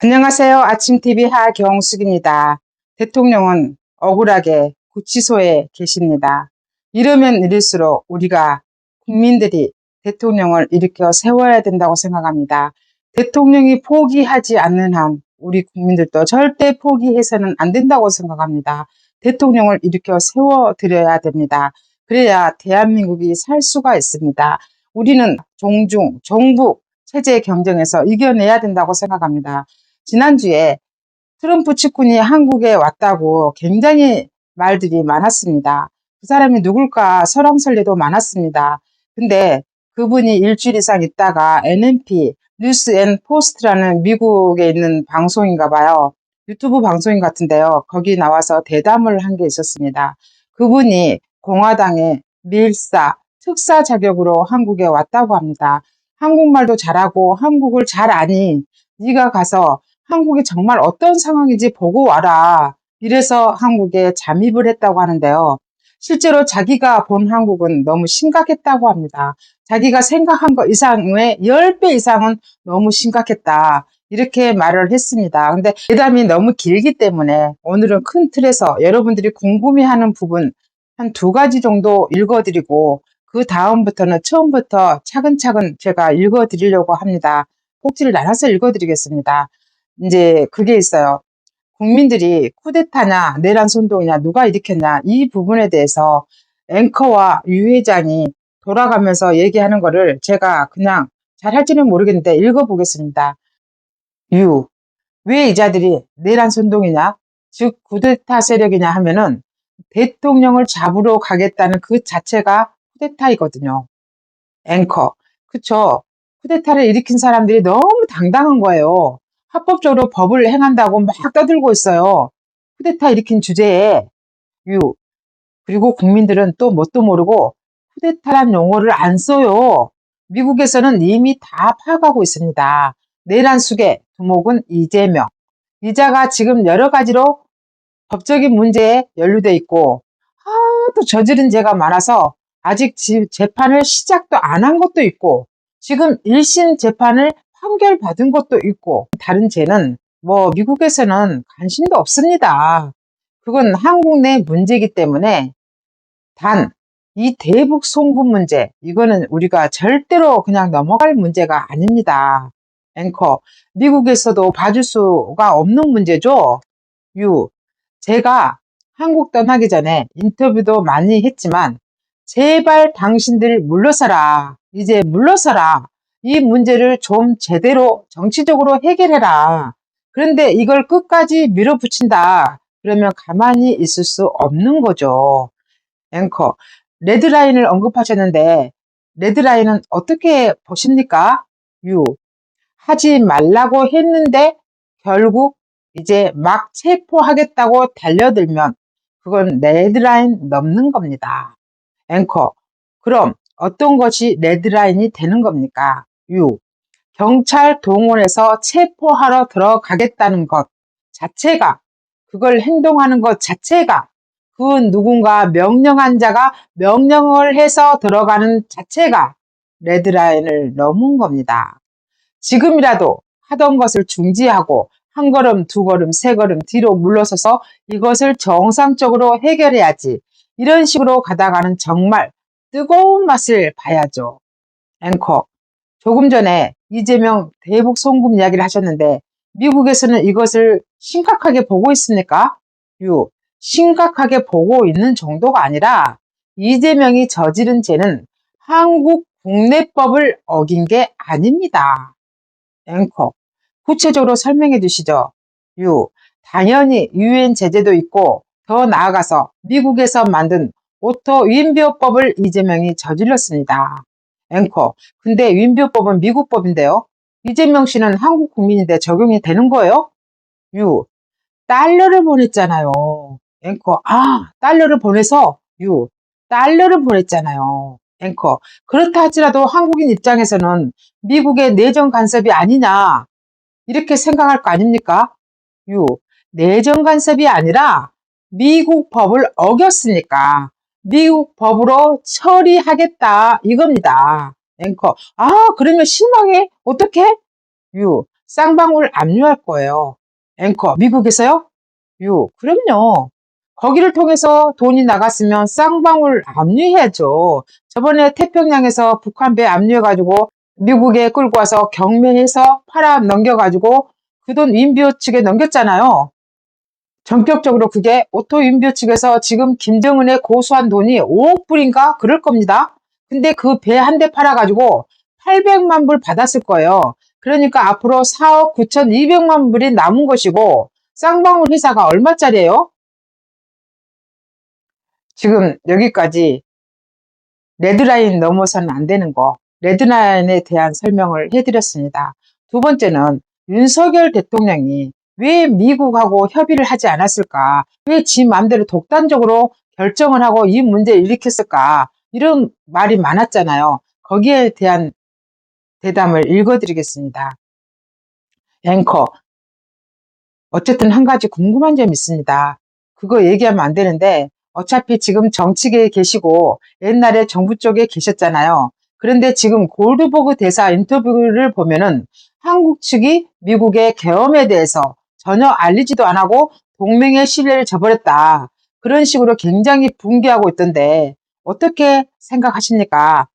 안녕하세요. 아침TV 하경숙입니다. 대통령은 억울하게 구치소에 계십니다. 이러면 이럴수록 우리가 국민들이 대통령을 일으켜 세워야 된다고 생각합니다. 대통령이 포기하지 않는 한 우리 국민들도 절대 포기해서는 안 된다고 생각합니다. 대통령을 일으켜 세워드려야 됩니다. 그래야 대한민국이 살 수가 있습니다. 우리는 종중, 종북 체제 경쟁에서 이겨내야 된다고 생각합니다. 지난주에 트럼프 측근이 한국에 왔다고 굉장히 말들이 많았습니다. 그 사람이 누굴까 설왕설래도 많았습니다. 근데 그분이 일주일 이상 있다가 NNP 뉴스 앤 포스트라는 미국에 있는 방송인가 봐요. 유튜브 방송인 같은데요. 거기 나와서 대담을 한 게 있었습니다. 그분이 공화당의 밀사 특사 자격으로 한국에 왔다고 합니다. 한국말도 잘하고 한국을 잘 아니 네가 가서 한국이 정말 어떤 상황인지 보고 와라. 이래서 한국에 잠입을 했다고 하는데요. 실제로 자기가 본 한국은 너무 심각했다고 합니다. 자기가 생각한 것 이상의 10배 이상은 너무 심각했다. 이렇게 말을 했습니다. 근데 대담이 너무 길기 때문에 오늘은 큰 틀에서 여러분들이 궁금해하는 부분 한 두 가지 정도 읽어드리고 그 다음부터는 처음부터 차근차근 제가 읽어드리려고 합니다. 꼭지를 나눠서 읽어드리겠습니다. 이제 그게 있어요. 국민들이 쿠데타냐 내란 선동이냐 누가 일으켰냐 이 부분에 대해서 앵커와 유 회장이 돌아가면서 얘기하는 거를 제가 그냥 잘 할지는 모르겠는데 읽어보겠습니다. 유, 왜 이 자들이 내란 선동이냐 즉 쿠데타 세력이냐 하면은 대통령을 잡으러 가겠다는 그 자체가 쿠데타이거든요. 앵커, 그쵸? 쿠데타를 일으킨 사람들이 너무 당당한 거예요. 합법적으로 법을 행한다고 막 떠들고 있어요. 쿠데타 일으킨 주제에 유 그리고 국민들은 또 뭣도 모르고 쿠데타란 용어를 안 써요. 미국에서는 이미 다 파악하고 있습니다. 내란 수계 두목은 이재명 이자가 지금 여러 가지로 법적인 문제에 연루돼 있고 아, 또 저지른 죄가 많아서 아직 재판을 시작도 안 한 것도 있고 지금 1심 재판을 판결 받은 것도 있고 다른 죄는 뭐 미국에서는 관심도 없습니다. 그건 한국 내 문제이기 때문에 단 이 대북 송금 문제 이거는 우리가 절대로 그냥 넘어갈 문제가 아닙니다. 앵커 미국에서도 봐줄 수가 없는 문제죠. 유 제가 한국 떠나기 전에 인터뷰도 많이 했지만 제발 당신들 물러서라 이제 물러서라 이 문제를 좀 제대로 정치적으로 해결해라. 그런데 이걸 끝까지 밀어붙인다. 그러면 가만히 있을 수 없는 거죠. 앵커, 레드라인을 언급하셨는데, 레드라인은 어떻게 보십니까? 유, 하지 말라고 했는데, 결국 이제 막 체포하겠다고 달려들면, 그건 레드라인 넘는 겁니다. 앵커, 그럼 어떤 것이 레드라인이 되는 겁니까? 6. 경찰 동원해서 체포하러 들어가겠다는 것 자체가 그걸 행동하는 것 자체가 그 누군가 명령한 자가 명령을 해서 들어가는 자체가 레드라인을 넘은 겁니다. 지금이라도 하던 것을 중지하고 한 걸음, 두 걸음, 세 걸음 뒤로 물러서서 이것을 정상적으로 해결해야지. 이런 식으로 가다가는 정말 뜨거운 맛을 봐야죠. 앵커, 조금 전에 이재명 대북 송금 이야기를 하셨는데 미국에서는 이것을 심각하게 보고 있습니까? 유, 심각하게 보고 있는 정도가 아니라 이재명이 저지른 죄는 한국 국내법을 어긴 게 아닙니다. 앵커, 구체적으로 설명해 주시죠. 유, 당연히 유엔 제재도 있고 더 나아가서 미국에서 만든 오토 위인비호법을 이재명이 저질렀습니다. 앵커. 근데 윈뷰법은 미국 법인데요. 이재명 씨는 한국 국민인데 적용이 되는 거예요? 유. 달러를 보냈잖아요. 앵커. 아, 달러를 보내서 유. 달러를 보냈잖아요. 앵커. 그렇다 할지라도 한국인 입장에서는 미국의 내정 간섭이 아니냐. 이렇게 생각할 거 아닙니까? 유. 내정 간섭이 아니라 미국 법을 어겼으니까 미국 법으로 처리하겠다 이겁니다. 앵커. 아 그러면 심하게 어떻게? 유. 쌍방울 압류할 거예요. 앵커, 미국에서요? 유, 그럼요. 거기를 통해서 돈이 나갔으면 쌍방울 압류해야죠. 저번에 태평양에서 북한 배 압류해가지고 미국에 끌고 와서 경매해서 팔아 넘겨가지고 그돈 윈비오 측에 넘겼잖아요. 전격적으로 그게 오토 윈비오 측에서 지금 김정은에 고소한 돈이 5억 불인가 그럴 겁니다. 근데 그 배 한 대 팔아가지고 800만 불 받았을 거예요. 그러니까 앞으로 4억 9,200만 불이 남은 것이고 쌍방울 회사가 얼마짜리예요? 지금 여기까지 레드라인 넘어서는 안 되는 거 레드라인에 대한 설명을 해드렸습니다. 두 번째는 윤석열 대통령이 왜 미국하고 협의를 하지 않았을까? 왜 지 마음대로 독단적으로 결정을 하고 이 문제를 일으켰을까? 이런 말이 많았잖아요. 거기에 대한 대담을 읽어드리겠습니다. 앵커. 어쨌든 한 가지 궁금한 점이 있습니다. 그거 얘기하면 안 되는데 어차피 지금 정치계에 계시고 옛날에 정부 쪽에 계셨잖아요. 그런데 지금 골드버그 대사 인터뷰를 보면은 한국 측이 미국의 계엄에 대해서 전혀 알리지도 안 하고 동맹의 신뢰를 저버렸다. 그런 식으로 굉장히 붕괴하고 있던데 어떻게 생각하십니까?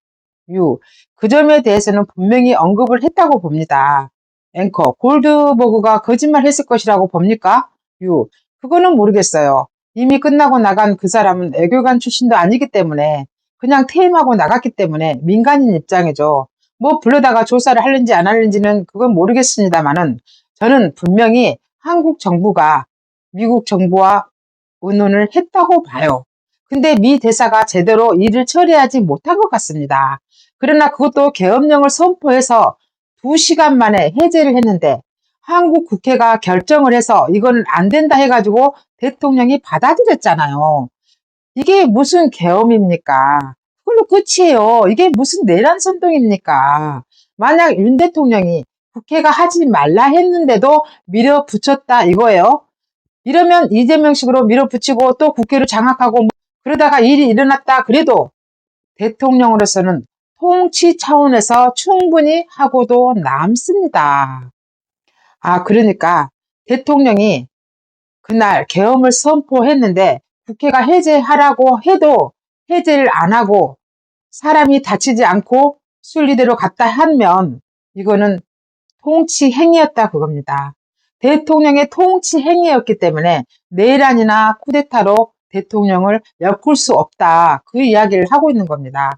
유. 그 점에 대해서는 분명히 언급을 했다고 봅니다. 앵커. 골드버그가 거짓말 했을 것이라고 봅니까? 유. 그거는 모르겠어요. 이미 끝나고 나간 그 사람은 애교관 출신도 아니기 때문에 그냥 퇴임하고 나갔기 때문에 민간인 입장이죠. 뭐 불러다가 조사를 하는지 안 하는지는 그건 모르겠습니다만은 저는 분명히 한국 정부가 미국 정부와 의논을 했다고 봐요. 근데 미 대사가 제대로 일을 처리하지 못한 것 같습니다. 그러나 그것도 계엄령을 선포해서 2시간 만에 해제를 했는데 한국 국회가 결정을 해서 이건 안 된다 해가지고 대통령이 받아들였잖아요. 이게 무슨 계엄입니까? 그걸로 끝이에요. 이게 무슨 내란 선동입니까? 만약 윤 대통령이 국회가 하지 말라 했는데도 밀어붙였다 이거예요. 이러면 이재명식으로 밀어붙이고 또 국회를 장악하고 뭐 그러다가 일이 일어났다 그래도 대통령으로서는 통치 차원에서 충분히 하고도 남습니다. 아, 그러니까 대통령이 그날 계엄을 선포했는데 국회가 해제하라고 해도 해제를 안 하고 사람이 다치지 않고 순리대로 갔다 하면 이거는 통치 행위였다 그겁니다. 대통령의 통치 행위였기 때문에 내란이나 쿠데타로 대통령을 엮을 수 없다. 그 이야기를 하고 있는 겁니다.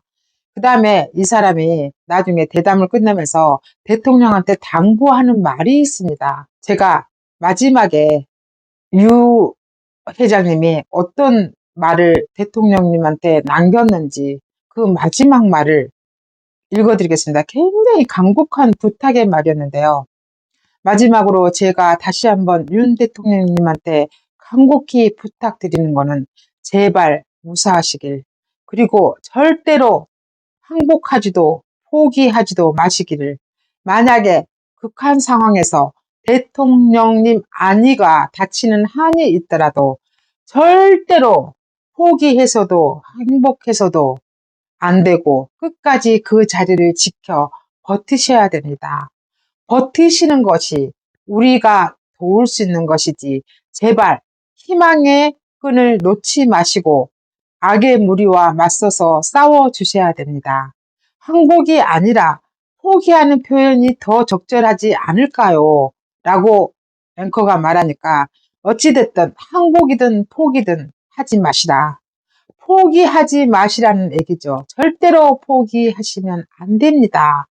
그 다음에 이 사람이 나중에 대담을 끝내면서 대통령한테 당부하는 말이 있습니다. 제가 마지막에 유 회장님이 어떤 말을 대통령님한테 남겼는지 그 마지막 말을 읽어드리겠습니다. 굉장히 강곡한 부탁의 말이었는데요. 마지막으로 제가 다시 한번 윤 대통령님한테 간곡히 부탁드리는 거는 제발 무사하시길 그리고 절대로 항복하지도 포기하지도 마시기를 만약에 극한 상황에서 대통령님 안위가 다치는 한이 있더라도 절대로 포기해서도 행복해서도 안 되고 끝까지 그 자리를 지켜 버티셔야 됩니다. 버티시는 것이 우리가 도울 수 있는 것이지 제발 희망의 끈을 놓지 마시고 악의 무리와 맞서서 싸워 주셔야 됩니다. 항복이 아니라 포기하는 표현이 더 적절하지 않을까요? 라고 앵커가 말하니까 어찌됐든 항복이든 포기든 하지 마시라. 포기하지 마시라는 얘기죠. 절대로 포기하시면 안 됩니다.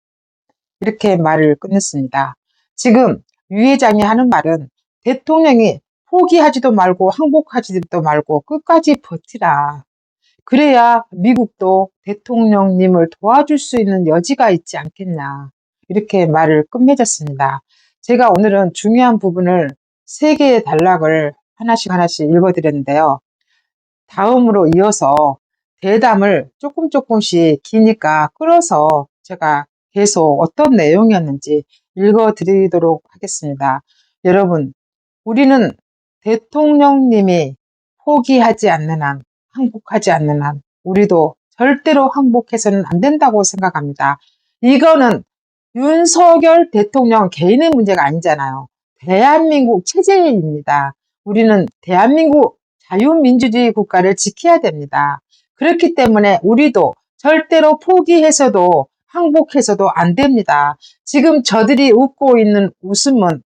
이렇게 말을 끝냈습니다. 지금 유 회장이 하는 말은 대통령이 포기하지도 말고 항복하지도 말고 끝까지 버티라. 그래야 미국도 대통령님을 도와줄 수 있는 여지가 있지 않겠냐. 이렇게 말을 끝맺었습니다. 제가 오늘은 중요한 부분을 세 개의 단락을 하나씩 하나씩 읽어드렸는데요. 다음으로 이어서 대담을 조금 조금씩 기니까 끌어서 제가 계속 어떤 내용이었는지 읽어 드리도록 하겠습니다. 여러분, 우리는 대통령님이 포기하지 않는 한, 항복하지 않는 한, 우리도 절대로 항복해서는 안 된다고 생각합니다. 이거는 윤석열 대통령 개인의 문제가 아니잖아요. 대한민국 체제입니다. 우리는 대한민국 자유민주주의 국가를 지켜야 됩니다. 그렇기 때문에 우리도 절대로 포기해서도 항복해서도 안 됩니다. 지금 저들이 웃고 있는 웃음은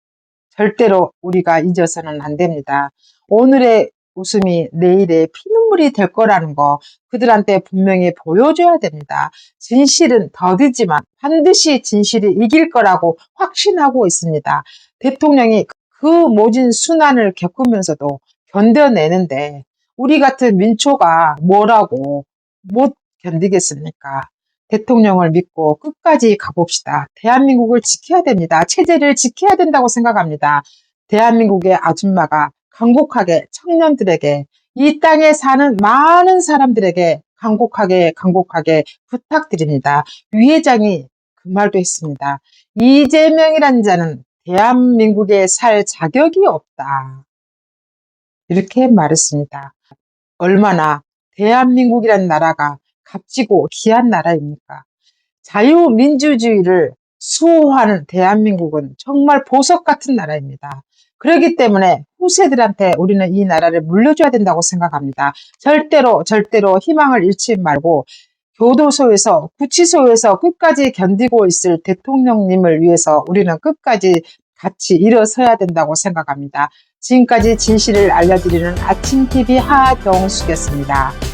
절대로 우리가 잊어서는 안 됩니다. 오늘의 웃음이 내일의 피눈물이 될 거라는 거 그들한테 분명히 보여줘야 됩니다. 진실은 더디지만 반드시 진실이 이길 거라고 확신하고 있습니다. 대통령이 그 모진 순환을 겪으면서도 견뎌내는데 우리 같은 민초가 뭐라고 못 견디겠습니까? 대통령을 믿고 끝까지 가봅시다. 대한민국을 지켜야 됩니다. 체제를 지켜야 된다고 생각합니다. 대한민국의 아줌마가 강곡하게 청년들에게 이 땅에 사는 많은 사람들에게 강곡하게 강곡하게 부탁드립니다. 위 회장이 그 말도 했습니다. 이재명이란 자는 대한민국에 살 자격이 없다. 이렇게 말했습니다. 얼마나 대한민국이란 나라가 값지고 귀한 나라입니까? 자유민주주의를 수호하는 대한민국은 정말 보석 같은 나라입니다. 그렇기 때문에 후세들한테 우리는 이 나라를 물려줘야 된다고 생각합니다. 절대로 절대로 희망을 잃지 말고 교도소에서 구치소에서 끝까지 견디고 있을 대통령님을 위해서 우리는 끝까지 같이 일어서야 된다고 생각합니다. 지금까지 진실을 알려드리는 아침TV 하경숙이었습니다.